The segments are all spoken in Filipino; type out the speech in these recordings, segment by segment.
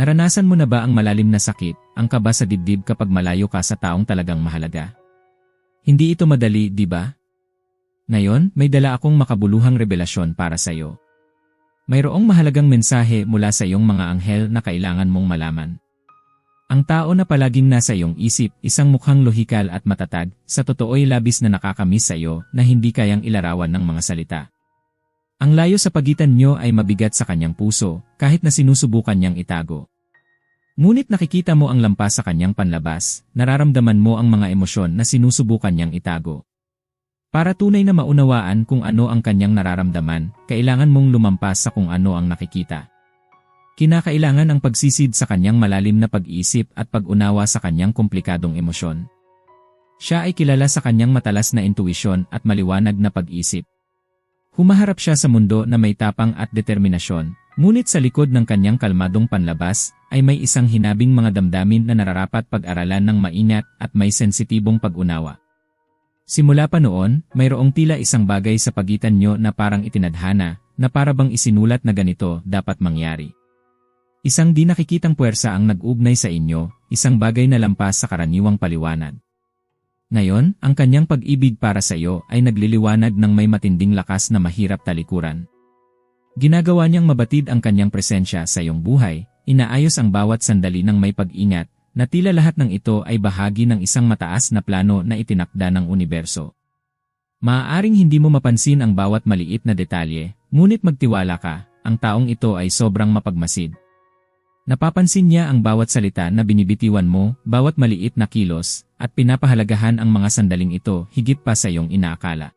Naranasan mo na ba ang malalim na sakit, ang kaba sa dibdib kapag malayo ka sa taong talagang mahalaga? Hindi ito madali, di ba? Ngayon, may dala akong makabuluhang revelasyon para sa iyo. Mayroong mahalagang mensahe mula sa iyong mga anghel na kailangan mong malaman. Ang tao na palaging nasa iyong isip, isang mukhang lohikal at matatag, sa totoo'y labis na nakakamiss sa iyo na hindi kayang ilarawan ng mga salita. Ang layo sa pagitan nyo ay mabigat sa kanyang puso, kahit na sinusubukan niyang itago. Ngunit nakikita mo ang lampas sa kanyang panlabas, nararamdaman mo ang mga emosyon na sinusubukan niyang itago. Para tunay na maunawaan kung ano ang kanyang nararamdaman, kailangan mong lumampas sa kung ano ang nakikita. Kinakailangan ang pagsisid sa kanyang malalim na pag-iisip at pag-unawa sa kanyang komplikadong emosyon. Siya ay kilala sa kanyang matalas na intuisyon at maliwanag na pag-isip. Humaharap siya sa mundo na may tapang at determinasyon, ngunit sa likod ng kanyang kalmadong panlabas ay may isang hinabing mga damdamin na nararapat pag-aralan ng maingat at may sensitibong pag-unawa. Simula pa noon, mayroong tila isang bagay sa pagitan nyo na parang itinadhana, na para bang isinulat na ganito dapat mangyari. Isang di nakikitang puwersa ang nag-ugnay sa inyo, isang bagay na lampas sa karaniwang paliwanag. Ngayon, ang kanyang pag-ibig para sa iyo ay nagliliwanag ng may matinding lakas na mahirap talikuran. Ginagawa niyang mabatid ang kanyang presensya sa iyong buhay, inaayos ang bawat sandali ng may pag-ingat, na tila lahat ng ito ay bahagi ng isang mataas na plano na itinakda ng universo. Maaaring hindi mo mapansin ang bawat maliit na detalye, ngunit magtiwala ka, ang taong ito ay sobrang mapagmasid. Napapansin niya ang bawat salita na binibitiwan mo, bawat maliit na kilos, at pinapahalagahan ang mga sandaling ito higit pa sa iyong inaakala.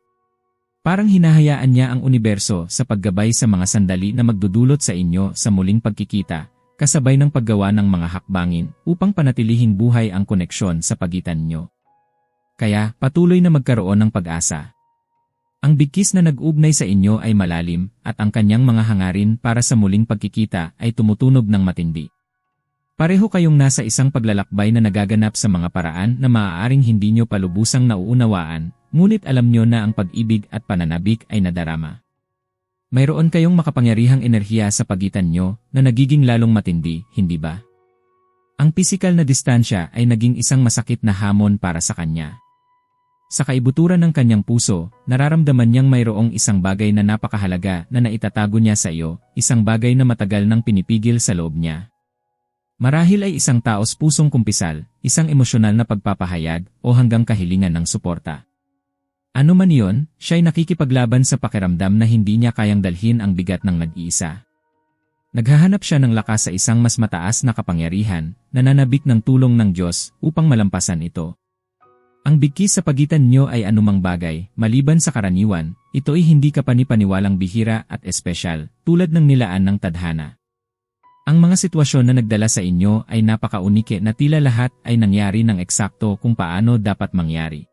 Parang hinahayaan niya ang universo sa paggabay sa mga sandali na magdudulot sa inyo sa muling pagkikita, kasabay ng paggawa ng mga hakbangin upang panatilihing buhay ang koneksyon sa pagitan nyo. Kaya, patuloy na magkaroon ng pag-asa. Ang bigkis na nag-ugnay sa inyo ay malalim, at ang kanyang mga hangarin para sa muling pagkikita ay tumutunog ng matindi. Pareho kayong nasa isang paglalakbay na nagaganap sa mga paraan na maaaring hindi nyo palubusang nauunawaan, ngunit alam nyo na ang pag-ibig at pananabik ay nadarama. Mayroon kayong makapangyarihang enerhiya sa pagitan nyo na nagiging lalong matindi, hindi ba? Ang pisikal na distansya ay naging isang masakit na hamon para sa kanya. Sa kaibuturan ng kanyang puso, nararamdaman niyang mayroong isang bagay na napakahalaga na naitatago niya sa iyo, isang bagay na matagal nang pinipigil sa loob niya. Marahil ay isang taos pusong kumpisal, isang emosyonal na pagpapahayag, o hanggang kahilingan ng suporta. Ano man iyon, siya'y nakikipaglaban sa pakiramdam na hindi niya kayang dalhin ang bigat ng nag-iisa. Naghahanap siya ng lakas sa isang mas mataas na kapangyarihan, nananabik ng tulong ng Diyos upang malampasan ito. Ang bigkis sa pagitan nyo ay anumang bagay, maliban sa karaniwan, ito ay hindi kapanipaniwalang bihira at espesyal, tulad ng nilaan ng tadhana. Ang mga sitwasyon na nagdala sa inyo ay napakaunike na tila lahat ay nangyari ng eksakto kung paano dapat mangyari.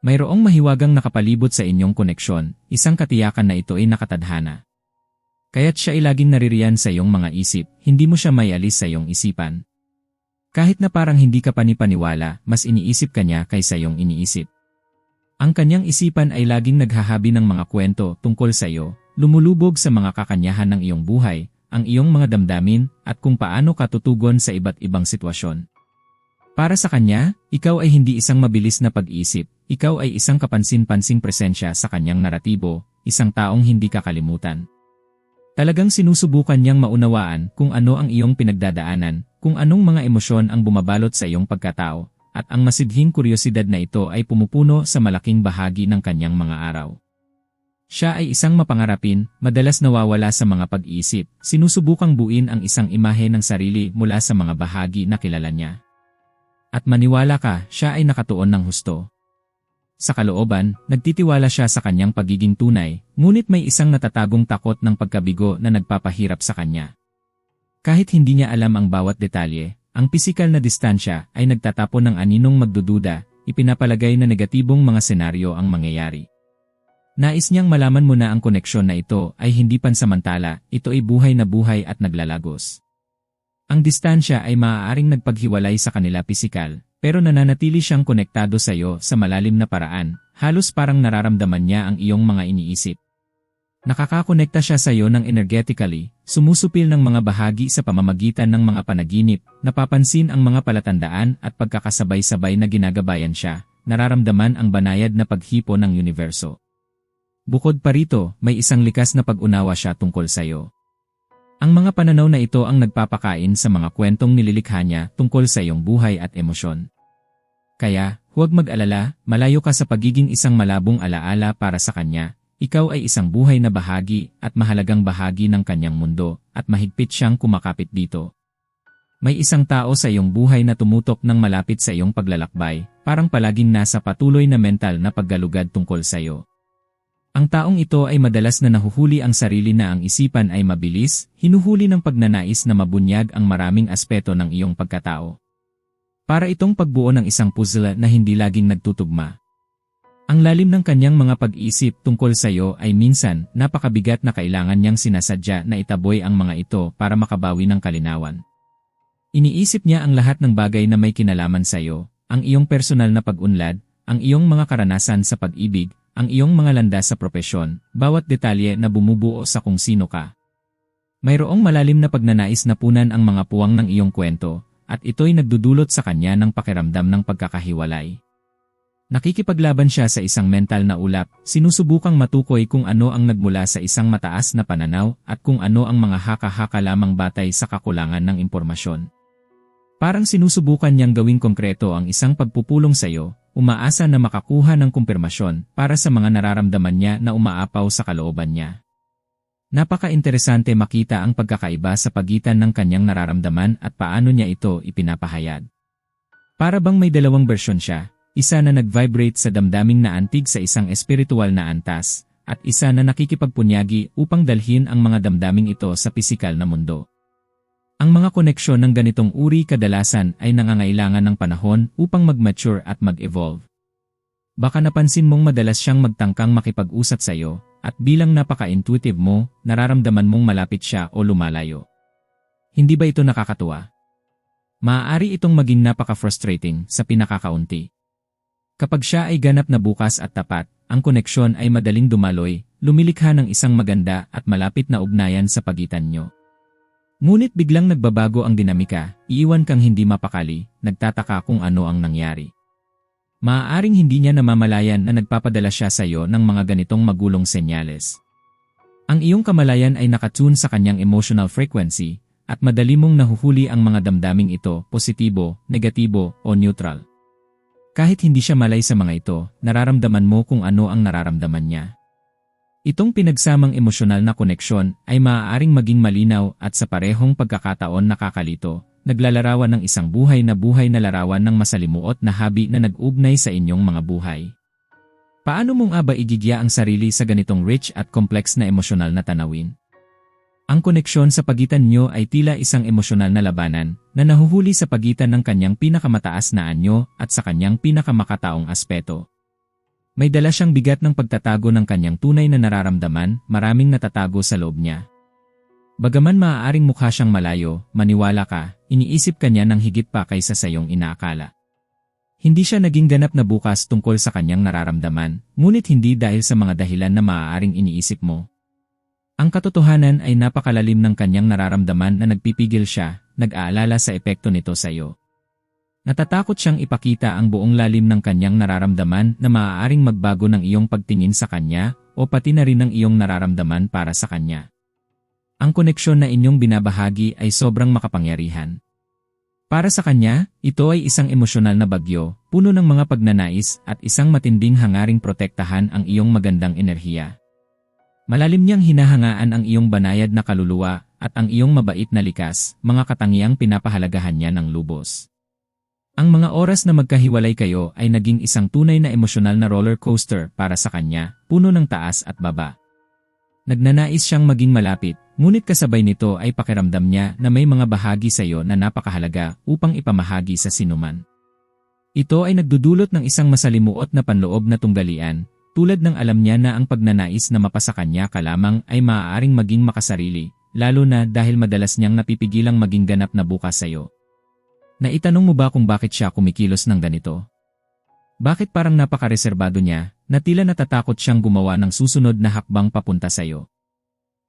Mayroong mahiwagang nakapalibot sa inyong koneksyon, isang katiyakan na ito ay nakatadhana. Kaya't siya ay laging naririyan sa iyong mga isip, hindi mo siya may alis sa iyong isipan. Kahit na parang hindi ka panipaniwala, mas iniisip ka niya kaysa iyong iniisip. Ang kanyang isipan ay laging naghahabi ng mga kwento tungkol sa iyo, lumulubog sa mga kakanyahan ng iyong buhay, ang iyong mga damdamin, at kung paano ka tutugon sa iba't ibang sitwasyon. Para sa kanya, ikaw ay hindi isang mabilis na pag-isip, ikaw ay isang kapansin-pansing presensya sa kanyang naratibo, isang taong hindi kakalimutan. Talagang sinusubukan niyang maunawaan kung ano ang iyong pinagdadaanan, kung anong mga emosyon ang bumabalot sa iyong pagkatao, at ang masidhing kuryosidad na ito ay pumupuno sa malaking bahagi ng kanyang mga araw. Siya ay isang mapangarapin, madalas nawawala sa mga pag-iisip, sinusubukang buin ang isang imahe ng sarili mula sa mga bahagi na kilala niya. At maniwala ka, siya ay nakatuon ng husto. Sa kalooban, nagtitiwala siya sa kanyang pagiging tunay, ngunit may isang natatagong takot ng pagkabigo na nagpapahirap sa kanya. Kahit hindi niya alam ang bawat detalye, ang pisikal na distansya ay nagtatapon ng aninong magdududa, ipinapalagay na negatibong mga senaryo ang mangyayari. Nais niyang malaman mo na ang koneksyon na ito ay hindi pansamantala, ito ay buhay na buhay at naglalagos. Ang distansya ay maaaring nagpaghiwalay sa kanila pisikal, pero nananatili siyang konektado sa iyo sa malalim na paraan, halos parang nararamdaman niya ang iyong mga iniisip. Nakakakonekta siya sa iyo ng energetically, Sumusupil ng mga bahagi sa pamamagitan ng mga panaginip, napapansin ang mga palatandaan at pagkakasabay-sabay na ginagabayan siya, nararamdaman ang banayad na paghipo ng universo. Bukod pa rito, may isang likas na pag-unawa siya tungkol sa iyo. Ang mga pananaw na ito ang nagpapakain sa mga kwentong nililikha niya tungkol sa iyong buhay at emosyon. Kaya, huwag mag-alala, malayo ka sa pagiging isang malabong alaala para sa kanya. Ikaw ay isang buhay na bahagi at mahalagang bahagi ng kanyang mundo at mahigpit siyang kumakapit dito. May isang tao sa iyong buhay na tumutok ng malapit sa iyong paglalakbay, parang palaging nasa patuloy na mental na paggalugad tungkol sa iyo. Ang taong ito ay madalas na nahuhuli ang sarili na ang isipan ay mabilis, hinuhuli ng pagnanais na mabunyag ang maraming aspeto ng iyong pagkatao. Para itong pagbuo ng isang puzzle na hindi laging nagtutugma. Ang lalim ng kanyang mga pag-iisip tungkol sa iyo ay minsan napakabigat na kailangan niyang sinasadya na itaboy ang mga ito para makabawi ng kalinawan. Iniisip niya ang lahat ng bagay na may kinalaman sa iyo, ang iyong personal na pag-unlad, ang iyong mga karanasan sa pag-ibig, ang iyong mga landas sa propesyon, bawat detalye na bumubuo sa kung sino ka. Mayroong malalim na pagnanais na punan ang mga puwang ng iyong kwento, at ito'y nagdudulot sa kanya ng pakiramdam ng pagkakahiwalay. Nakikipaglaban siya sa isang mental na ulap, sinusubukang matukoy kung ano ang nagmula sa isang mataas na pananaw at kung ano ang mga haka-haka lamang batay sa kakulangan ng impormasyon. Parang sinusubukan niyang gawing konkreto ang isang pagpupulong sa iyo, umaasa na makakuha ng kumpirmasyon para sa mga nararamdaman niya na umaapaw sa kalooban niya. Napaka-interesante makita ang pagkakaiba sa pagitan ng kanyang nararamdaman at paano niya ito ipinapahayag. Para bang may dalawang bersyon siya, isa na nag-vibrate sa damdaming na antig sa isang espiritual na antas, at isa na nakikipagpunyagi upang dalhin ang mga damdaming ito sa pisikal na mundo. Ang mga koneksyon ng ganitong uri kadalasan ay nangangailangan ng panahon upang mag-mature at mag-evolve. Baka napansin mong madalas siyang magtangkang makipag-usap sa iyo, at bilang napaka-intuitive mo, nararamdaman mong malapit siya o lumalayo. Hindi ba ito nakakatuwa? Maaari itong maging napaka-frustrating sa pinakakaunti. Kapag siya ay ganap na bukas at tapat, ang koneksyon ay madaling dumaloy, lumilikha ng isang maganda at malapit na ugnayan sa pagitan nyo. Ngunit biglang nagbabago ang dinamika, iiwan kang hindi mapakali, nagtataka kung ano ang nangyari. Maaaring hindi niya namamalayan na nagpapadala siya sa iyo ng mga ganitong magulong senyales. Ang iyong kamalayan ay nakatune sa kanyang emotional frequency, at madali mong nahuhuli ang mga damdaming ito, positibo, negatibo, o neutral. Kahit hindi siya malay sa mga ito, nararamdaman mo kung ano ang nararamdaman niya. Itong pinagsamang emosyonal na koneksyon ay maaaring maging malinaw at sa parehong pagkakataon nakakalito, naglalarawan ng isang buhay na buhay na larawan ng masalimuot na habi na nag-ugnay sa inyong mga buhay. Paano mong aba igigya ang sarili sa ganitong rich at complex na emosyonal na tanawin? Ang koneksyon sa pagitan nyo ay tila isang emosyonal na labanan na nahuhuli sa pagitan ng kanyang pinakamataas na anyo at sa kanyang pinakamakataong aspeto. May dala siyang bigat ng pagtatago ng kanyang tunay na nararamdaman, maraming natatago sa loob niya. Bagaman maaaring mukha siyang malayo, maniwala ka, iniisip kanya ng higit pa kaysa sa iyong inaakala. Hindi siya naging ganap na bukas tungkol sa kanyang nararamdaman, ngunit hindi dahil sa mga dahilan na maaaring iniisip mo. Ang katotohanan ay napakalalim ng kanyang nararamdaman na nagpipigil siya, nag-aalala sa epekto nito sa iyo. Natatakot siyang ipakita ang buong lalim ng kanyang nararamdaman na maaaring magbago ng iyong pagtingin sa kanya o pati na rin ng iyong nararamdaman para sa kanya. Ang koneksyon na inyong binabahagi ay sobrang makapangyarihan. Para sa kanya, ito ay isang emosyonal na bagyo, puno ng mga pagnanais at isang matinding hangaring protektahan ang iyong magandang enerhiya. Malalim niyang hinahangaan ang iyong banayad na kaluluwa at ang iyong mabait na likas, mga katangiang pinapahalagahan niya ng lubos. Ang mga oras na magkahiwalay kayo ay naging isang tunay na emosyonal na roller coaster para sa kanya, puno ng taas at baba. Nagnanais siyang maging malapit, ngunit kasabay nito ay pakiramdam niya na may mga bahagi sa iyo na napakahalaga upang ipamahagi sa sinuman. Ito ay nagdudulot ng isang masalimuot na panloob na tunggalian, tulad ng alam niya na ang pagnanais na mapasa kanya ka lamang ay maaaring maging makasarili, lalo na dahil madalas niyang napipigilang maging ganap na bukas sa iyo. Naitanong mo ba kung bakit siya kumikilos ng ganito? Bakit parang napakareserbado niya, na tila natatakot siyang gumawa ng susunod na hakbang papunta sa iyo?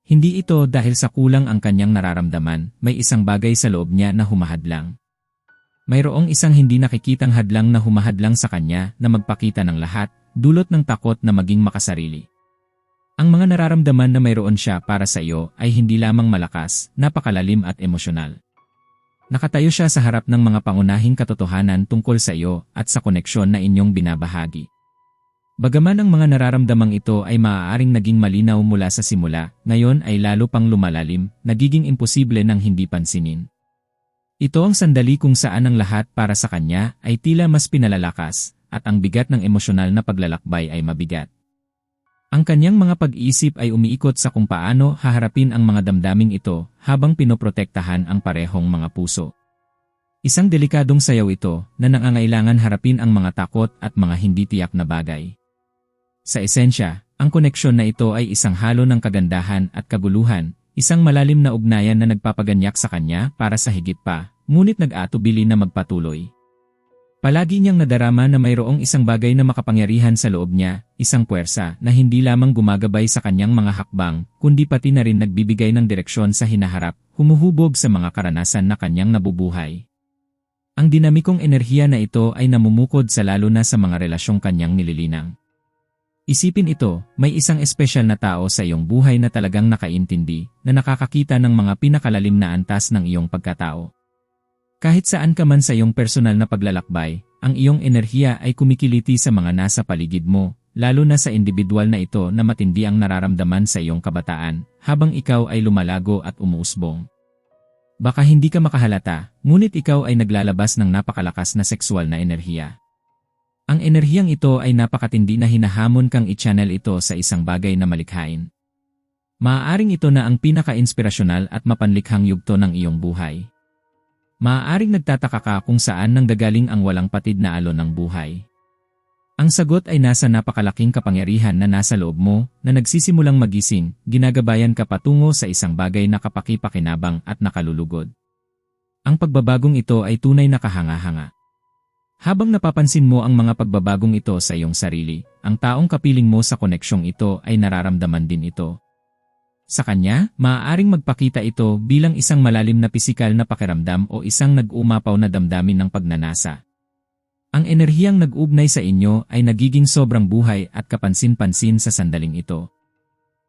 Hindi ito dahil sa kulang ang kanyang nararamdaman, may isang bagay sa loob niya na humahadlang. Mayroong isang hindi nakikitang hadlang na humahadlang sa kanya na magpakita ng lahat, dulot ng takot na maging makasarili. Ang mga nararamdaman na mayroon siya para sa iyo ay hindi lamang malakas, napakalalim at emosyonal. Nakatayo siya sa harap ng mga pangunahing katotohanan tungkol sa iyo at sa koneksyon na inyong binabahagi. Bagaman ang mga nararamdamang ito ay maaaring naging malinaw mula sa simula, ngayon ay lalo pang lumalalim, nagiging imposible ng hindi pansinin. Ito ang sandali kung saan ang lahat para sa kanya ay tila mas pinalalakas, at ang bigat ng emosyonal na paglalakbay ay mabigat. Ang kanyang mga pag-iisip ay umiikot sa kung paano haharapin ang mga damdaming ito habang pinoprotektahan ang parehong mga puso. Isang delikadong sayaw ito na nangangailangan harapin ang mga takot at mga hindi tiyak na bagay. Sa esensya, ang koneksyon na ito ay isang halo ng kagandahan at kaguluhan, isang malalim na ugnayan na nagpapaganyak sa kanya para sa higit pa, ngunit nag-atubili na magpatuloy. Palagi niyang nadarama na mayroong isang bagay na makapangyarihan sa loob niya, isang puwersa na hindi lamang gumagabay sa kanyang mga hakbang, kundi pati na rin nagbibigay ng direksyon sa hinaharap, humuhubog sa mga karanasan na kanyang nabubuhay. Ang dinamikong enerhiya na ito ay namumukod sa lalo na sa mga relasyong kanyang nililinang. Isipin ito, may isang espesyal na tao sa iyong buhay na talagang nakaintindi, na nakakakita ng mga pinakalalim na antas ng iyong pagkatao. Kahit saan ka man sa iyong personal na paglalakbay, ang iyong enerhiya ay kumikiliti sa mga nasa paligid mo, lalo na sa individual na ito na matindi ang nararamdaman sa iyong kabataan, habang ikaw ay lumalago at umuusbong. Baka hindi ka makahalata, ngunit ikaw ay naglalabas ng napakalakas na sexual na enerhiya. Ang enerhiyang ito ay napakatindi na hinahamon kang i-channel ito sa isang bagay na malikhain. Maaaring ito na ang pinaka-inspirasyonal at mapanlikhang yugto ng iyong buhay. Maaaring nagtataka ka kung saan nang gagaling ang walang patid na alon ng buhay. Ang sagot ay nasa napakalaking kapangyarihan na nasa loob mo na nagsisimulang magising, ginagabayan ka patungo sa isang bagay na kapakipakinabang at nakalulugod. Ang pagbabagong ito ay tunay na kahanga-hanga. Habang napapansin mo ang mga pagbabagong ito sa iyong sarili, ang taong kapiling mo sa koneksyong ito ay nararamdaman din ito. Sa kanya, maaaring magpakita ito bilang isang malalim na pisikal na pakiramdam o isang nag-umapaw na damdamin ng pagnanasa. Ang enerhiyang nag-ugnay sa inyo ay nagiging sobrang buhay at kapansin-pansin sa sandaling ito.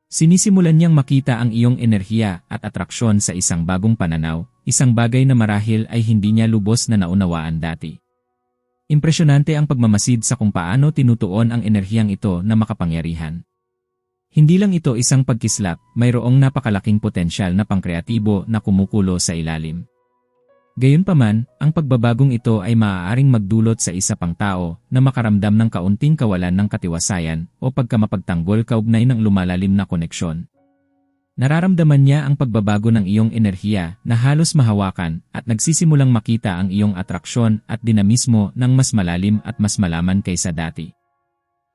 Sinisimulan niyang makita ang iyong enerhiya at atraksyon sa isang bagong pananaw, isang bagay na marahil ay hindi niya lubos na naunawaan dati. Impresyonante ang pagmamasid sa kung paano tinutuon ang enerhiyang ito na makapangyarihan. Hindi lang ito isang pagkislap, mayroong napakalaking potensyal na pangkreatibo na kumukulo sa ilalim. Gayunpaman, ang pagbabagong ito ay maaaring magdulot sa isa pang tao na makaramdam ng kaunting kawalan ng katiwasayan o pagkamapagtanggol kaugnay ng lumalalim na koneksyon. Nararamdaman niya ang pagbabago ng iyong enerhiya na halos mahawakan at nagsisimulang makita ang iyong atraksyon at dinamismo ng mas malalim at mas malaman kaysa dati.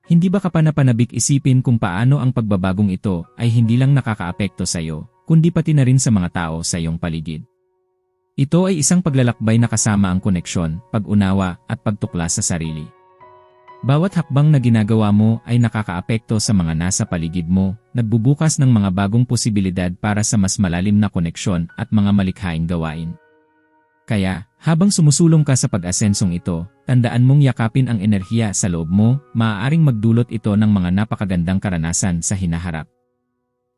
Hindi ba kapanapanabik isipin kung paano ang pagbabagong ito ay hindi lang nakakaapekto sa iyo, kundi pati na rin sa mga tao sa iyong paligid? Ito ay isang paglalakbay na kasama ang koneksyon, pag-unawa at pagtuklas sa sarili. Bawat hakbang na ginagawa mo ay nakakaapekto sa mga nasa paligid mo, nagbubukas ng mga bagong posibilidad para sa mas malalim na koneksyon at mga malikhaing gawain. Kaya, habang sumusulong ka sa pag-asensong ito, tandaan mong yakapin ang enerhiya sa loob mo, maaaring magdulot ito ng mga napakagandang karanasan sa hinaharap.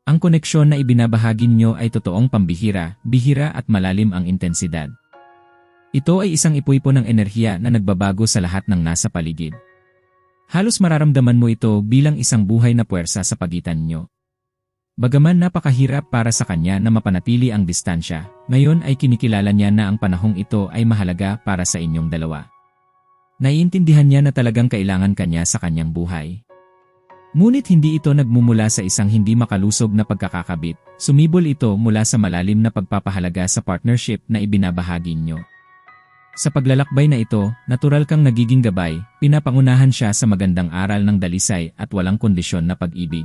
Ang koneksyon na ibinabahagi nyo ay totoong pambihira, bihira at malalim ang intensidad. Ito ay isang ipuipo ng enerhiya na nagbabago sa lahat ng nasa paligid. Halos mararamdaman mo ito bilang isang buhay na puwersa sa pagitan nyo. Bagaman napakahirap para sa kanya na mapanatili ang distansya, ngayon ay kinikilala niya na ang panahong ito ay mahalaga para sa inyong dalawa. Naiintindihan niya na talagang kailangan kanya sa kanyang buhay. Ngunit hindi ito nagmumula sa isang hindi makalusog na pagkakakabit, sumibol ito mula sa malalim na pagpapahalaga sa partnership na ibinabahagi nyo. Sa paglalakbay na ito, natural kang nagiging gabay, pinapangunahan siya sa magandang aral ng dalisay at walang kondisyon na pag-ibig.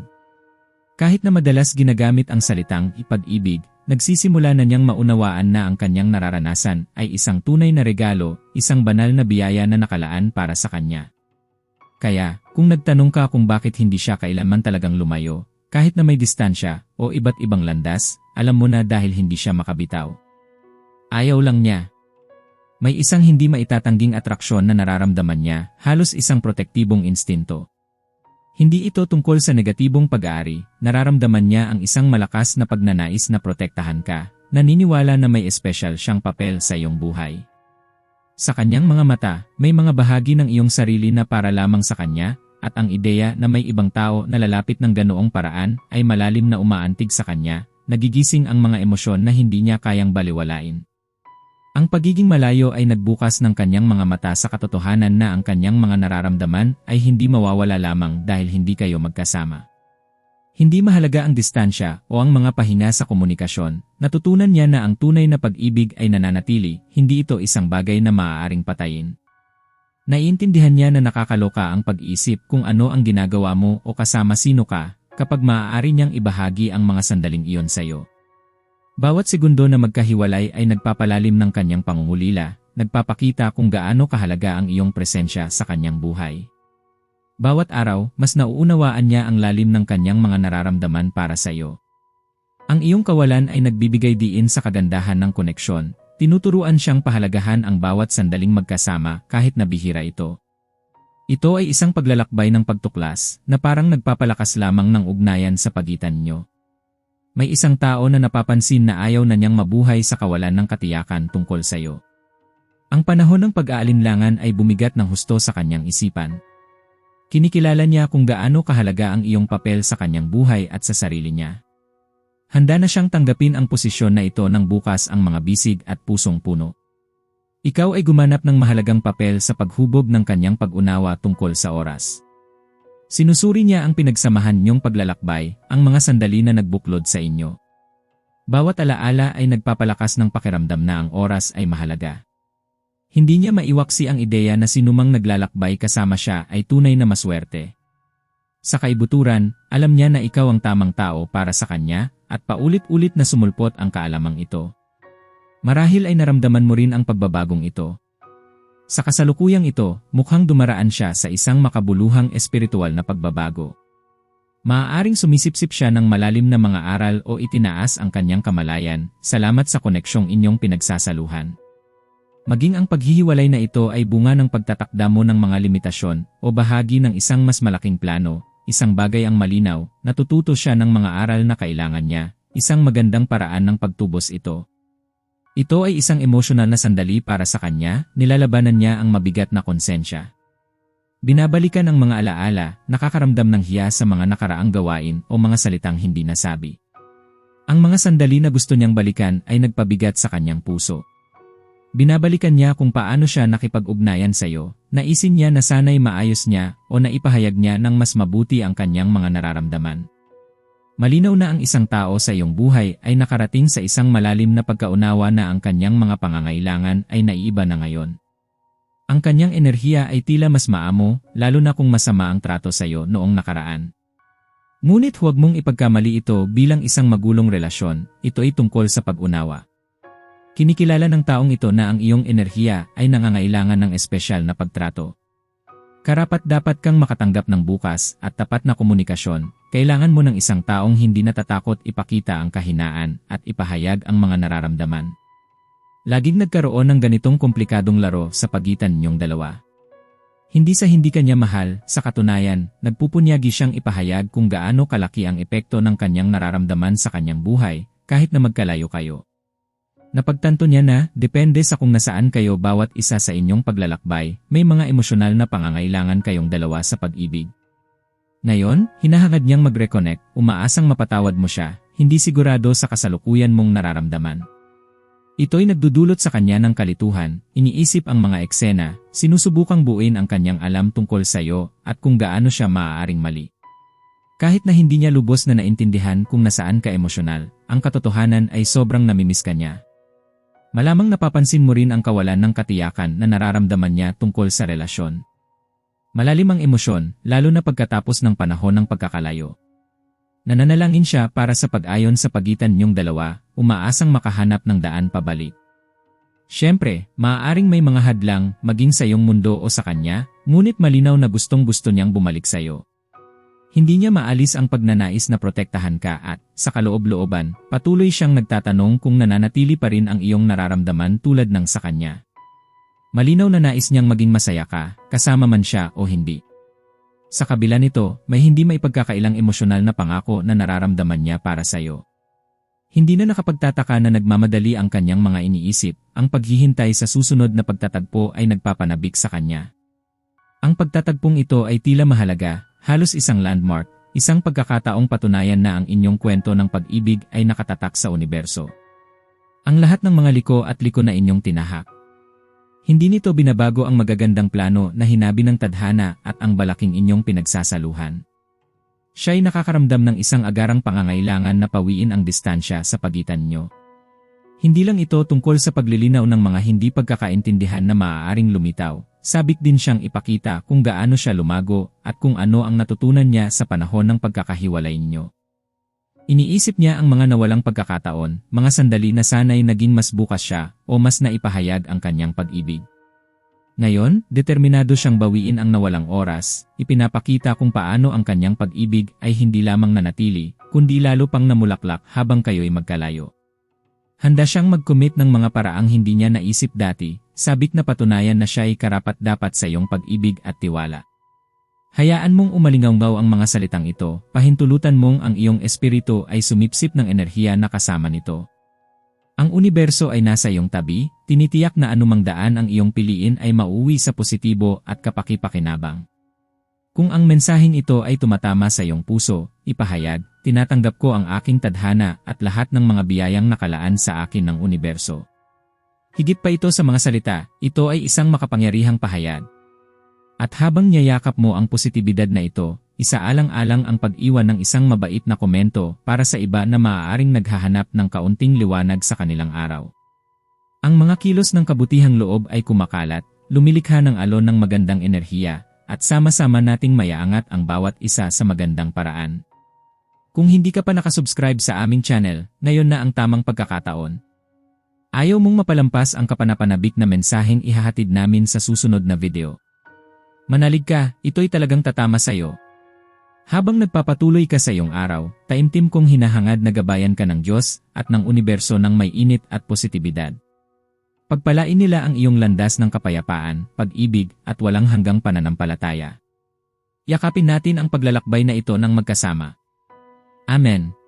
Kahit na madalas ginagamit ang salitang ipag-ibig, nagsisimula na niyang maunawaan na ang kanyang nararanasan ay isang tunay na regalo, isang banal na biyaya na nakalaan para sa kanya. Kaya, kung nagtanong ka kung bakit hindi siya kailanman talagang lumayo, kahit na may distansya o iba't ibang landas, alam mo na dahil hindi siya makabitaw. Ayaw lang niya. May isang hindi maitatangging atraksyon na nararamdaman niya, halos isang protektibong instinto. Hindi ito tungkol sa negatibong pag-aari, nararamdaman niya ang isang malakas na pagnanais na protektahan ka, naniniwala na may espesyal siyang papel sa iyong buhay. Sa kanyang mga mata, may mga bahagi ng iyong sarili na para lamang sa kanya, at ang ideya na may ibang tao na lalapit ng ganoong paraan ay malalim na umaantig sa kanya, nagigising ang mga emosyon na hindi niya kayang baliwalain. Ang pagiging malayo ay nagbukas ng kanyang mga mata sa katotohanan na ang kanyang mga nararamdaman ay hindi mawawala lamang dahil hindi kayo magkasama. Hindi mahalaga ang distansya o ang mga pahinga sa komunikasyon, natutunan niya na ang tunay na pag-ibig ay nananatili, hindi ito isang bagay na maaaring patayin. Naiintindihan niya na nakakaloka ang pag-iisip kung ano ang ginagawa mo o kasama sino ka, kapag maaari niyang ibahagi ang mga sandaling iyon sa iyo. Bawat segundo na magkahiwalay ay nagpapalalim ng kanyang pangungulila, nagpapakita kung gaano kahalaga ang iyong presensya sa kanyang buhay. Bawat araw, mas nauunawaan niya ang lalim ng kanyang mga nararamdaman para sa iyo. Ang iyong kawalan ay nagbibigay diin sa kagandahan ng koneksyon, tinuturuan siyang pahalagahan ang bawat sandaling magkasama kahit na bihira ito. Ito ay isang paglalakbay ng pagtuklas na parang nagpapalakas lamang ng ugnayan sa pagitan niyo. May isang tao na napapansin na ayaw na niyang mabuhay sa kawalan ng katiyakan tungkol sa iyo. Ang panahon ng pag-aalinlangan ay bumigat ng husto sa kanyang isipan. Kinikilala niya kung gaano kahalaga ang iyong papel sa kanyang buhay at sa sarili niya. Handa na siyang tanggapin ang posisyon na ito ng bukas ang mga bisig at pusong puno. Ikaw ay gumanap ng mahalagang papel sa paghubog ng kanyang pag-unawa tungkol sa oras. Sinusuri niya ang pinagsamahan niyong paglalakbay, ang mga sandali na nagbuklod sa inyo. Bawat alaala ay nagpapalakas ng pakiramdam na ang oras ay mahalaga. Hindi niya maiwaksi ang ideya na sinumang naglalakbay kasama siya ay tunay na maswerte. Sa kaibuturan, alam niya na ikaw ang tamang tao para sa kanya at paulit-ulit na sumulpot ang kaalamang ito. Marahil ay naramdaman mo rin ang pagbabagong ito, sa kasalukuyang ito, mukhang dumaraan siya sa isang makabuluhang espiritual na pagbabago. Maaaring sumisipsip siya ng malalim na mga aral o itinaas ang kanyang kamalayan, salamat sa koneksyong inyong pinagsasaluhan. Maging ang paghihiwalay na ito ay bunga ng pagtatakda mo ng mga limitasyon o bahagi ng isang mas malaking plano, isang bagay ang malinaw, natututo siya ng mga aral na kailangan niya, isang magandang paraan ng pagtubos ito. Ito ay isang emosyonal na sandali para sa kanya, nilalabanan niya ang mabigat na konsensya. Binabalikan ang mga alaala, nakakaramdam ng hiya sa mga nakaraang gawain o mga salitang hindi nasabi. Ang mga sandali na gusto niyang balikan ay nagpabigat sa kanyang puso. Binabalikan niya kung paano siya nakipag-ugnayan sa iyo, naisin niya na sana'y maayos niya o naipahayag niya ng mas mabuti ang kanyang mga nararamdaman. Malinaw na ang isang tao sa iyong buhay ay nakarating sa isang malalim na pagkaunawa na ang kanyang mga pangangailangan ay naiiba na ngayon. Ang kanyang enerhiya ay tila mas maamo, lalo na kung masama ang trato sa iyo noong nakaraan. Ngunit huwag mong ipagkamali ito bilang isang magulong relasyon, ito ay tungkol sa pag-unawa. Kinikilala ng taong ito na ang iyong enerhiya ay nangangailangan ng espesyal na pagtrato. Karapat dapat kang makatanggap ng bukas at tapat na komunikasyon, kailangan mo ng isang taong hindi natatakot ipakita ang kahinaan at ipahayag ang mga nararamdaman. Laging nagkaroon ng ganitong komplikadong laro sa pagitan ninyong dalawa. Hindi sa hindi kanya mahal, sa katunayan, nagpupunyagi siyang ipahayag kung gaano kalaki ang epekto ng kanyang nararamdaman sa kanyang buhay, kahit na magkalayo kayo. Napagtanto niya na, depende sa kung nasaan kayo bawat isa sa inyong paglalakbay, may mga emosyonal na pangangailangan kayong dalawa sa pag-ibig. Ngayon, hinahangad niyang mag-reconnect, umaasang mapatawad mo siya, hindi sigurado sa kasalukuyan mong nararamdaman. Ito'y nagdudulot sa kanya ng kalituhan, iniisip ang mga eksena, sinusubukang buuin ang kanyang alam tungkol sa iyo at kung gaano siya maaaring mali. Kahit na hindi niya lubos na naintindihan kung nasaan ka emosyonal, ang katotohanan ay sobrang namimiss ka niya. Malamang napapansin mo rin ang kawalan ng katiyakan na nararamdaman niya tungkol sa relasyon. Malalim ang emosyon, lalo na pagkatapos ng panahon ng pagkakalayo. Nananalangin siya para sa pag-ayon sa pagitan niyong dalawa, umaasang makahanap ng daan pabalik. Siyempre, maaaring may mga hadlang, maging sa iyong mundo o sa kanya, ngunit malinaw na gustong gusto niyang bumalik sa iyo. Hindi niya maalis ang pagnanais na protektahan ka at, sa kaloob-looban, patuloy siyang nagtatanong kung nananatili pa rin ang iyong nararamdaman tulad ng sa kanya. Malinaw na nais niyang maging masaya ka, kasama man siya o hindi. Sa kabila nito, may hindi maipagkakailang emosyonal na pangako na nararamdaman niya para sa'yo. Hindi na nakapagtataka na nagmamadali ang kanyang mga iniisip, ang paghihintay sa susunod na pagtatagpo ay nagpapanabik sa kanya. Ang pagtatagpong ito ay tila mahalaga, halos isang landmark, isang pagkakataong patunayan na ang inyong kwento ng pag-ibig ay nakatatak sa universo. Ang lahat ng mga liko at liko na inyong tinahak. Hindi nito binabago ang magagandang plano na hinabi ng tadhana at ang balaking inyong pinagsasaluhan. Siya'y nakakaramdam ng isang agarang pangangailangan na pawiin ang distansya sa pagitan nyo. Hindi lang ito tungkol sa paglilinaw ng mga hindi pagkakaintindihan na maaaring lumitaw, sabik din siyang ipakita kung gaano siya lumago at kung ano ang natutunan niya sa panahon ng pagkakahiwalay niyo. Iniisip niya ang mga nawalang pagkakataon, mga sandali na sana'y naging mas bukas siya o mas naipahayag ang kanyang pag-ibig. Ngayon, determinado siyang bawiin ang nawalang oras, ipinapakita kung paano ang kanyang pag-ibig ay hindi lamang nanatili, kundi lalo pang namulaklak habang kayo'y magkalayo. Handa siyang mag-commit ng mga paraang hindi niya naisip dati, sabik na patunayan na siya'y karapat-dapat sa iyong pag-ibig at tiwala. Hayaan mong umalingaw ang mga salitang ito, pahintulutan mong ang iyong espiritu ay sumipsip ng enerhiya na kasama nito. Ang universo ay nasa iyong tabi, tinitiyak na anumang daan ang iyong piliin ay mauwi sa positibo at kapakipakinabang. Kung ang mensaheng ito ay tumatama sa iyong puso, ipahayag, tinatanggap ko ang aking tadhana at lahat ng mga biyayang nakalaan sa akin ng universo. Higit pa ito sa mga salita, ito ay isang makapangyarihang pahayag. At habang niyayakap mo ang positibidad na ito, isaalang-alang ang pag-iwan ng isang mabait na komento para sa iba na maaaring naghahanap ng kaunting liwanag sa kanilang araw. Ang mga kilos ng kabutihang loob ay kumakalat, lumilikha ng alon ng magandang enerhiya, at sama-sama nating mayaangat ang bawat isa sa magandang paraan. Kung hindi ka pa nakasubscribe sa aming channel, ngayon na ang tamang pagkakataon. Ayaw mong mapalampas ang kapanapanabik na mensaheng ihahatid namin sa susunod na video. Manalig ka, ito'y talagang tatama sa iyo. Habang nagpapatuloy ka sa iyong araw, taimtim kong hinahangad na gabayan ka ng Diyos at ng universo ng may init at positibidad. Pagpalain nila ang iyong landas ng kapayapaan, pag-ibig at walang hanggang pananampalataya. Yakapin natin ang paglalakbay na ito ng magkasama. Amen.